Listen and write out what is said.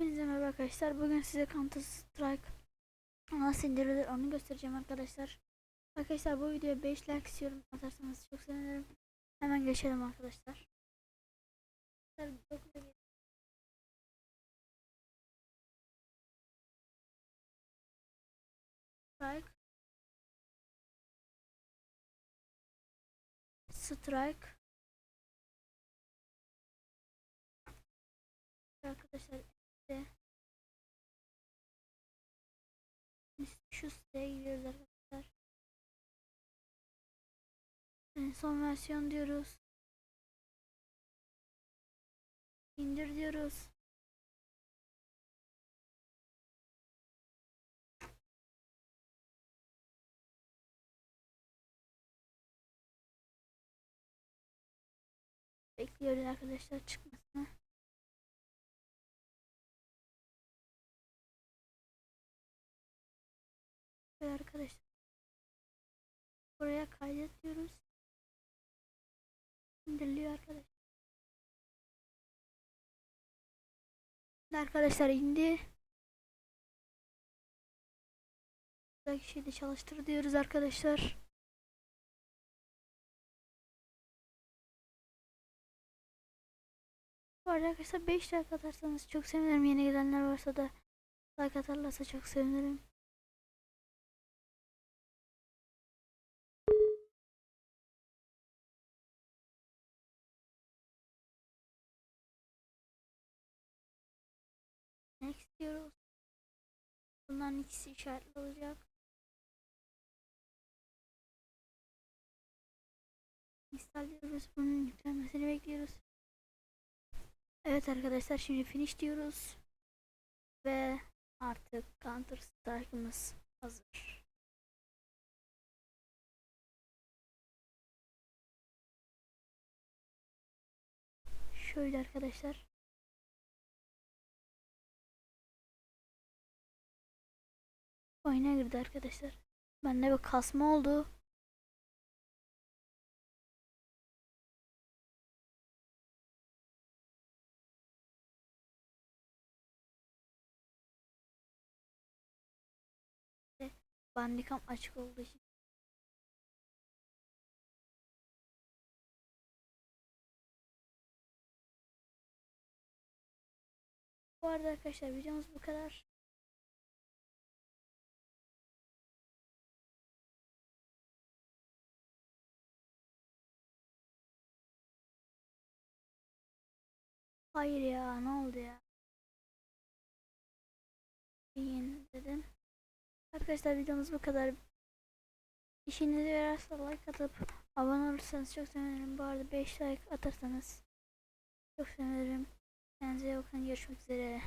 Hepinize merhaba arkadaşlar. Bugün size Counter Strike nasıl indirilir onu göstereceğim arkadaşlar. Arkadaşlar bu videoya 5 like istiyorum. Atarsanız çok sevinirim. Hemen geçelim arkadaşlar. Strike Strike şu siteye arkadaşlar. En son versiyon diyoruz. İndir diyoruz. Bekliyoruz arkadaşlar çıkmasını. Ve arkadaşlar buraya kaydet diyoruz. İndiriliyor arkadaşlar. Arkadaşlar indi. Buradaki şeyi de çalıştır diyoruz arkadaşlar. Arkadaşlar 5 like atarsanız çok sevinirim. Yeni gelenler varsa da like atarlarsa çok sevinirim. Bunların ikisi işaretli olacak. Install diyoruz. Bunun yüklenmesini bekliyoruz. Evet arkadaşlar şimdi finish diyoruz. Ve artık Counter Strike'ımız hazır. Şöyle arkadaşlar. Oyuna girdi arkadaşlar. Bende bir kasma oldu. Bandicam açık olduğu için. Bu arada arkadaşlar videomuz bu kadar. Hayır ya ne oldu ya? Beğen dedim. Arkadaşlar videomuz bu kadar. İşinize yararsa like atıp abone olursanız çok sevinirim. Bu arada 5 like atarsanız çok sevinirim. Kendinize iyi bakın. Görüşmek üzere.